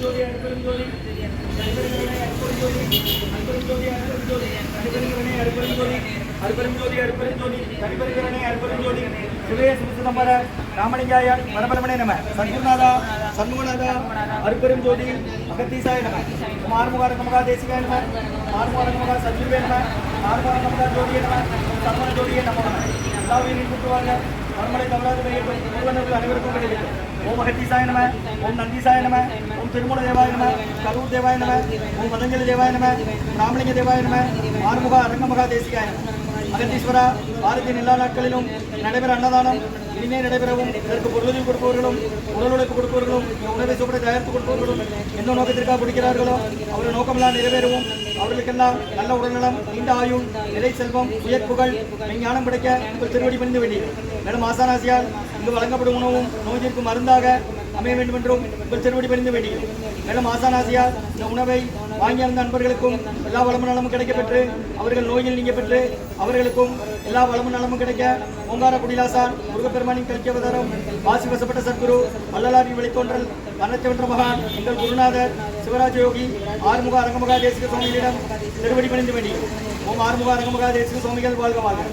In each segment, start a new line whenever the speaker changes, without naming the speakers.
ജോലി അടുക്കളും ജോലി അടുക്കളും ജോലി അടുക്കളും ജോലി അടുക്കളും ജോലി കരിപരികരണേ അടുക്കളും ജോലി അടുക്കളും ജോലി അടുക്കളും ജോലി കരിപരികരണേ അടുക്കളും ജോലി சிவே சிவசிதம்பர ராமலிங்காயார் பரபரமனே நம சத்குருநாதா சண்முகநாதா அருப்பெரும் ஜோதி அகத்தீசாய நம மார்முகார நமகா தேசிகாய நம மார்முகார நமகா சத்குருவே நம மார்முகார நமகா ஜோதியே நம சர்வன ஜோதியே நம எல்லாவையும் கூட்டுவாங்க மறுமலை தவறாது பெய்யட்டும் முருகனர்கள் அனைவருக்கும் கிடைக்கட்டும் ஓம் அகத்தீசாய நம ஓம் நந்தீசாய நம ஓம் திருமூல தேவாய நம கரூர் தேவாய நம ஓம் மதஞ்சலி தேவாய நம ராமலிங்க தேவாய நம ஆறுமுக அரங்கமகா தேசிகாய நம அகத்தீஸ்வரா வாரத்தின் எல்லா நாட்களிலும் நடைபெற அன்னதானம் இனிமே நடைபெறவும் இதற்கு பொருளுதவி கொடுப்பவர்களும் உடல் உழைப்பு கொடுப்பவர்களும் உணவை சுவடை தயாரித்து கொடுப்பவர்களும் எந்த நோக்கத்திற்காக பிடிக்கிறார்களோ அவருடைய நோக்கமெல்லாம் நிறைவேறவும். அவர்களுக்கெல்லாம் நல்ல உடல்நலம் நீண்ட ஆயுள் நிலை செல்வம் உயர் புகழ் ஞானம் கிடைக்க உங்கள் திருவடி பணிந்து வேண்டியது மேலும் ஆசானாசியால் இங்கு வழங்கப்படும் உணவும் நோய் தீர்க்கும் மருந்தாக அமைய வேண்டும் என்றும் உங்கள் திருவடி பணிந்து வேண்டியது மேலும் ஆசானாசியால் இந்த உணவை வாங்கியிருந்த நண்பர்களுக்கும் எல்லா வளமும் நலமும் கிடைக்கப்பெற்று அவர்கள் நோயில் நீங்க பெற்று அவர்களுக்கும் எல்லா வளமும் நலமும் கிடைக்க ஓங்கார குடிலாசான் முருகப்பெருமானின் கல்கியவதாரம் வாசி வசப்பட்ட சத்குரு வள்ளலாரின் வெளித்தோன்றல் அன்னச்சவன்ற மகான் எங்கள் குருநாதர் சிவராஜ யோகி ஆறுமுக அரங்கமகா தேசிக சுவாமிகளிடம் திருவடி பணிந்து வேண்டி ஓம் ஆறுமுக அரங்கமகா தேசிக சுவாமிகள் வாழ்க வாழ்க.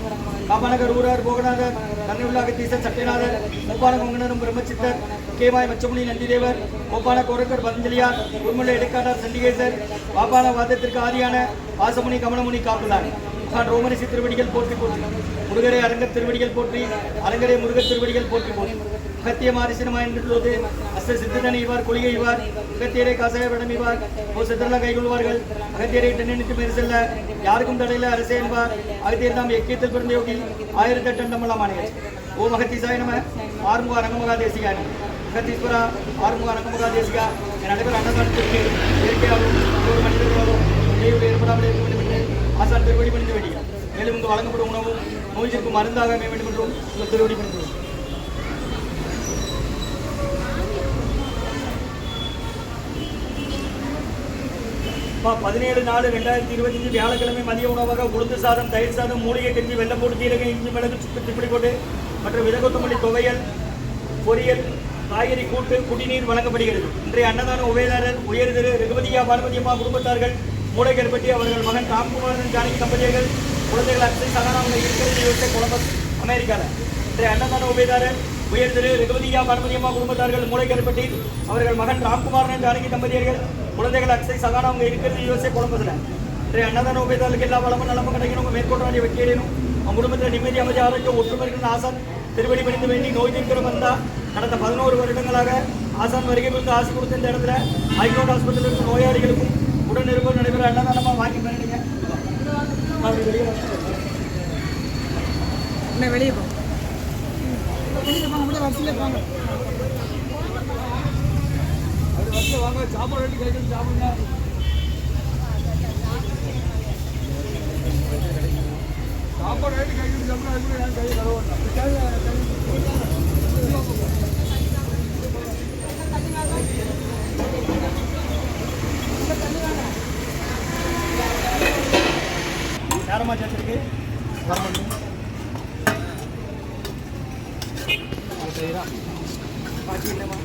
காமநகர் ஊரார் போகநாதர் நன்னியுள்ள அகத்தீசர் சட்டைநாதர் கோபால கொங்கனரும் பிரம்மச்சித்தர் கேமாய் மச்சமுனி நந்திதேவர் கோபால கோரக்கர் பந்தலியார் உருமலை இடைக்காட்டார் சண்டிகேசர் பாபான வாதத்திற்கு ஆதியான வாசமுனி கமலமுனி காப்புதான் மகான் ரோமரிசி திருவடிகள் போற்றி போற்றி முருகரை அரங்கத் திருவடிகள் போற்றி அரங்கரே முருகத் திருவடிகள் போற்றி போற்றி. அகத்திய மாரிசனமாய் நின்றுள்ளது அஸ்த சித்தனை இவார் கொள்கை இவார் அகத்தியரை காசாய விடம் இவார் ஓ சித்தரெல்லாம் கைகொள்வார்கள். அகத்தியரை டென்னிட்டு மேல் செல்ல யாருக்கும் தடையில அரசே என்பார். அகத்தியர் தாம் எக்கியத்தில் பிறந்த யோகி ஆயிரத்தி எட்டு அண்டமெல்லாம் ஆணையர் ஓ மகத்தீசாய நம ஆறுமுக அரங்கமகா தேசிகா அகத்தீஸ்வரா ஆறுமுக அரங்கமகா தேசிகா என் அனைவர் அன்னதானத்திற்கு இயற்கையாகவும் ஒரு மனிதர்களாலும் ஏற்படாமல் இருக்க வேண்டும் என்று திருவடி பணிந்து வேண்டிய மேலும் இங்கு வழங்கப்படும் உணவும் நோய்க்கு மருந்தாக அமைய வேண்டும் என்றும் உங்கள் திருவடி பணிந்து பதினேழு நாலு ரெண்டாயிரத்தி இருபத்தஞ்சு வியாழக்கிழமை மதிய உணவாக உளுந்து சாதம் தயிர் சாதம் மூலிகை கஞ்சி வெள்ளப்பூடு சீரகம் இஞ்சி மிளகு சுக்கு திப்பிடி போட்டு மற்றும் விதகொத்தமல்லி துவையல் பொரியல் காய்கறி கூட்டு குடிநீர் வழங்கப்படுகிறது இன்றைய அன்னதான உபயதாரர் உயர் திரு ரகுபதியா பார்வதி குடும்பத்தார்கள் மூளைகர் பற்றி அவர்கள் மகன் ராம்குமாரன் ஜானகி தம்பதியர்கள் குழந்தைகள் அக்ஷய் சகானா இருக்கிறது. யோசித்த கொலம்பஸ் அமெரிக்காவில் இன்றைய அன்னதான உபயதாரர் உயர் திரு ரகுபதியா பார்வதி குடும்பத்தார்கள் மூளைக்கருப்பட்டி அவர்கள் மகன் ராம்குமாரன் ஜானகி தம்பதியர்கள் குழந்தைகள் அக்ஷய் சகானா அவங்க இருக்கிறது. யோசித்த குழம்புல. இன்றைய அன்னதான உபயதாரர்களுக்கு எல்லா வளமும் நலமும் கிடைக்கணும். உங்கள் மேற்கொண்டு வேண்டிய வெற்றியடையணும் உங்க குடும்பத்தில் நிம்மதி அமைதி ஆரோக்கியம் ஒற்றுமை ஆசான் திருவடி பணிந்து வேண்டி நோய் தீர்க்கிற வந்தா கடந்த பதினோரு வருடங்களாக ஆசான் வருகை கொடுத்து ஆசை கொடுத்த இந்த இடத்துல ஹைகோர்ட் ஆஸ்பத்திரியில் இருக்கும் நோயாளிகளுக்கும் உடன் இருப்பது நடைபெற அன்னதானமா வாங்கி பண்ணிடுங்க அப்படி வெளியே
இல்லை வெளியே போங்க வெளியே போங்க அப்படியே வரிசையில் போங்க.
அது வரிசையில் வாங்க சாப்பாடு கேட்குறது சாப்பிடுங்க. சாப்பாடு கையில் சாப்பிட்டா கையில் யாரம்மா சேர்த்துருக்கு பாக்கி இல்லைம்மா.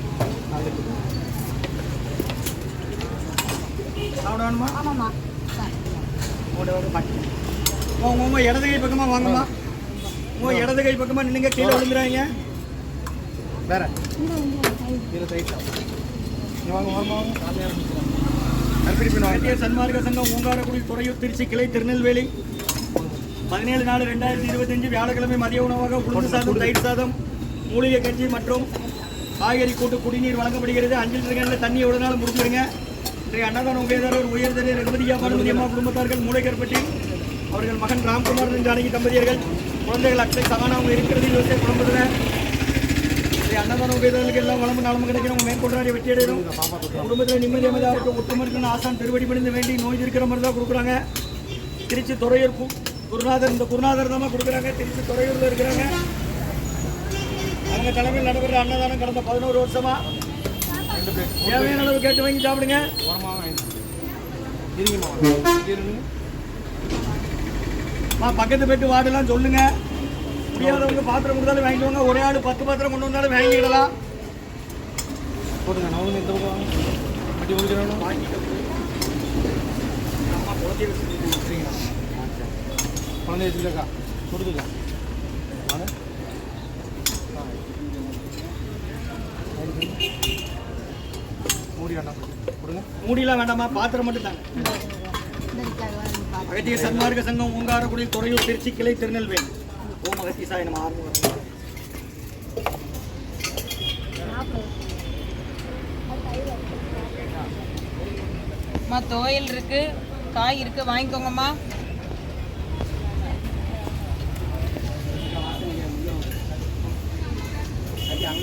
ஆமாம்மா
உங்களோட ஒரு பாக்கி உங்க உங்க இடது கை பக்கமா வாங்கம்மா. உங்க இடது கை பக்கமா நின்னுங்க கீழே விழுந்துறாங்க வேற. கீழே தைட்டா வாங்க வாங்க வாங்க. சன்மார்க்க சங்கம் ஊங்காரக்குடி துறையூர் திருச்சி கிளை திருநெல்வேலி. பதினேழு நாலு ரெண்டாயிரத்தி இருபத்தஞ்சு வியாழக்கிழமை மதிய உணவாக உளுந்து சாதம் தயிர் சாதம் மூலிகை கஞ்சி மற்றும் காய்கறி கூட்டு குடிநீர் வழங்கப்படுகிறது. அஞ்சல் இருக்கையில் தண்ணி எவ்வளோ நாள் முடிஞ்சிருங்க இன்றைய அன்னதான உபயதாரர் உயர்தலை ரகுபதியா பார்வதி அம்மா குடும்பத்தார்கள் மூளைக்கற்பட்டி அவர்கள் மகன் ராம்குமார் ஜானகி தம்பதியர்கள் குழந்தைகள் அக்ஷய் சகானா அவங்க இருக்கிறது யோசிய குடும்பத்தில். இன்றைய அன்னதான உபயதாரர்களுக்கு எல்லாம் வளமும் நலமும் கிடைக்கணும். மேற்கொண்டாடி வெற்றி அடையணும். குடும்பத்தில் நிம்மதி அமைதியாக ஒற்றுமை இருக்கணும் ஆசான் திருவடி பணிந்து வேண்டி நோய் இருக்கிற மாதிரி தான் கொடுக்குறாங்க. திருச்சி துறையூர் குருநாதர் இந்த குருநாதர் தான் கொடுக்குறாங்க. திருச்சி துறையூரில் இருக்கிறாங்க. அவங்க தலைமையில் நடைபெற அன்னதானம் கடந்த பதினோரு வருஷமா. தேவையான அளவு கேட்டு வாங்கி சாப்பிடுங்க. பக்கத்து பெட்டு வார்டெல்லாம் சொல்லுங்க. முடியாதவங்க பாத்திரம் கொடுத்தாலும் வாங்கிக்குவாங்க ஒரே ஆள் பத்து பாத்திரம் கொண்டு வந்தாலும் வாங்கிக்கிடலாம்
போட்டுங்க. நான் இந்த பக்கம் வாங்க.
ஆரத்தி கொடுக்கணும் சரிங்களா குழந்தைய வச்சுருக்கா கொடுத்துக்கா. மூடி வேண்டாம். கொடுங்க. மூடிலாம் வேண்டாமா பாத்திரம் மட்டும் தாங்க. அகத்திய சன்மார்க்க சங்கம் ஓங்காரக்குடி துறையூர் திருச்சி கிளை திருநெல்வேலி. ஓம் அகத்தீசாய நம்ம ஆரம்பம்
அம்மா துவையல் இருக்கு காய் இருக்கு வாங்கிக்கோங்கம்மா.